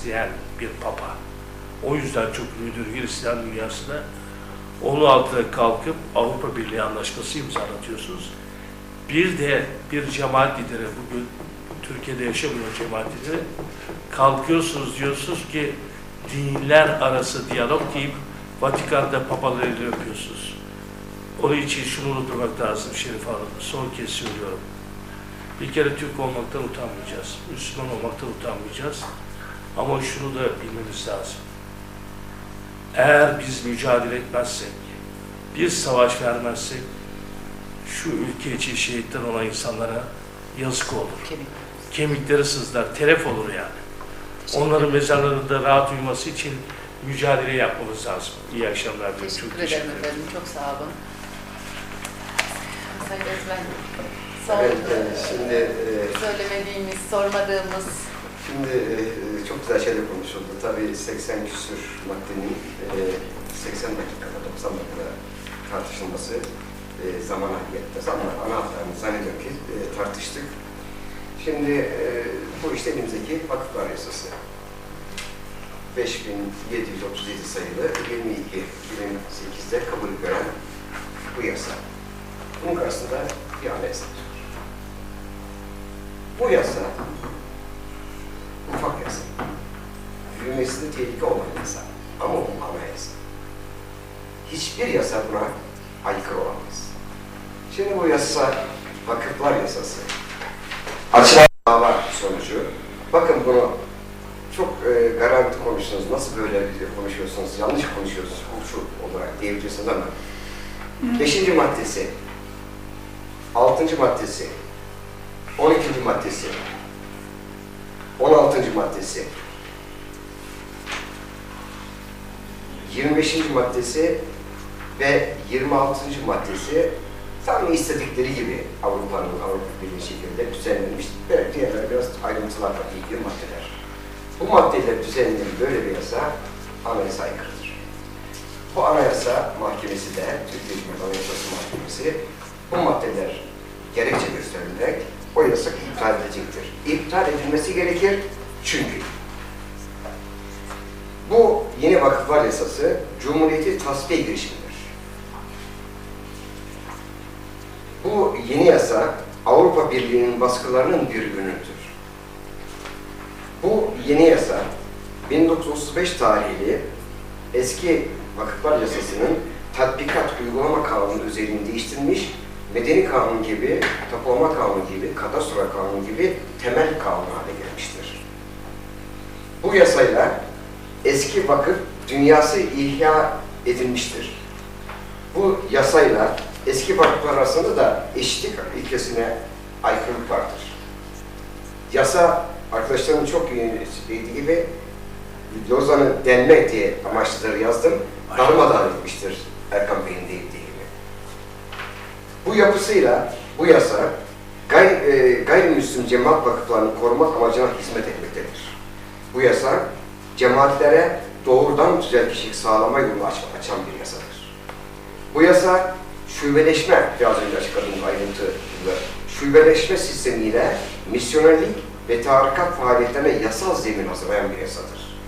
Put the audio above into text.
isteyen bir papa. O yüzden çok ünlüdür Hristiyan dünyasında. Onun altına kalkıp Avrupa Birliği Anlaşması imzalatıyorsunuz. Bir de bir cemaat lideri, bugün Türkiye'de yaşamıyor cemaat lideri, kalkıyorsunuz diyorsunuz ki dinler arası diyalog deyip Vatikan'da papalarıyla öpüyorsunuz. Onun için şunu unutmamak lazım Şerif Hanım, son kez söylüyorum. Bir kere Türk olmaktan utanmayacağız, Müslüman olmaktan utanmayacağız. Ama şunu da bilmemiz lazım. Eğer biz mücadele etmezsek, bir savaş vermezsek, şu ülke için şehitten olan insanlara yazık olur. Kemik. Kemikleri sızlar, telef olur yani. Onların mezarlarında rahat uyuması için mücadele yapmamız lazım. İyi akşamlar diliyorum. Teşekkür Çok teşekkür ederim. efendim. Çok sağ olun. Sayın Özmen, son Evet, yani şimdi e, söylemediğimiz, sormadığımız şimdi e, çok güzel şeyler konuşuldu. Tabii 80 küsür maddenin e, 80 dakikada, 90 dakikada tartışılması e, zamana yetti. Zaman ana hatlarını zannediyorum ki e, tartıştık. Şimdi e, bu işte elimizdeki vakıflar yasası. 5737 sayılı 22 2008'de kabul gören bu yasa. Bunun karşısında bir anayasa. Bu yasa ufak yasa. Yürümesinde tehlike olan yasa. Ama o anayasa. Hiçbir yasa buna aykırı olamaz. Şimdi bu yasa vakıflar yasası. Açılan dava sonucu. Bakın bunu çok e, garanti konuştunuz. Nasıl böyle konuşuyorsunuz? Yanlış konuşuyorsunuz. Hukukçu olarak diyebilirsiniz ama. Beşinci maddesi. Altıncı maddesi. 12. maddesi, 16. maddesi, 25. maddesi ve 26. maddesi tam istedikleri gibi Avrupa'nın Avrupa Birliği şekilde düzenlenmiş. Ve diğerler biraz ayrıntılarla ilgili maddeler. Bu maddeler düzenlenen böyle bir yasa anayasa aykırıdır. Bu anayasa mahkemesi de, Türkiye Cumhuriyeti Anayasası Mahkemesi bu maddeler gerekçe gösterilerek o yasak iptal edilecektir. İptal edilmesi gerekir çünkü yeni vakıflar yasası Cumhuriyeti tasfiye girişimidir. Bu yeni yasa Avrupa Birliği'nin baskılarının bir ürünüdür. Bu yeni yasa 1935 tarihli eski vakıflar yasasının tatbikat uygulama kanunu üzerinde değiştirilmiş medeni kanun gibi, tapulama kanunu gibi, kadastro kanunu gibi temel kanun hale gelmiştir. Bu yasayla eski vakıf dünyası ihya edilmiştir. Bu yasayla eski vakıflar arasında da eşitlik ilkesine aykırılık vardır. Yasa arkadaşlarım çok iyi dediği gibi Lozan'ı delmek diye amaçlıdır yazdım. Darmadağın etmiştir Erkan Bey'in dediği gibi. Bu yapısıyla bu yasa gay, e, gayrimüslim cemaat vakıflarını korumak amacına hizmet etmektedir. Bu yasa cemaatlere doğrudan tüzel kişilik sağlama yolunu aç, açan bir yasadır. Bu yasa şubeleşme, biraz önce açıkladığım ayrıntılı, şubeleşme sistemiyle misyonerlik ve tarikat faaliyetlerine yasal zemin hazırlayan bir yasadır.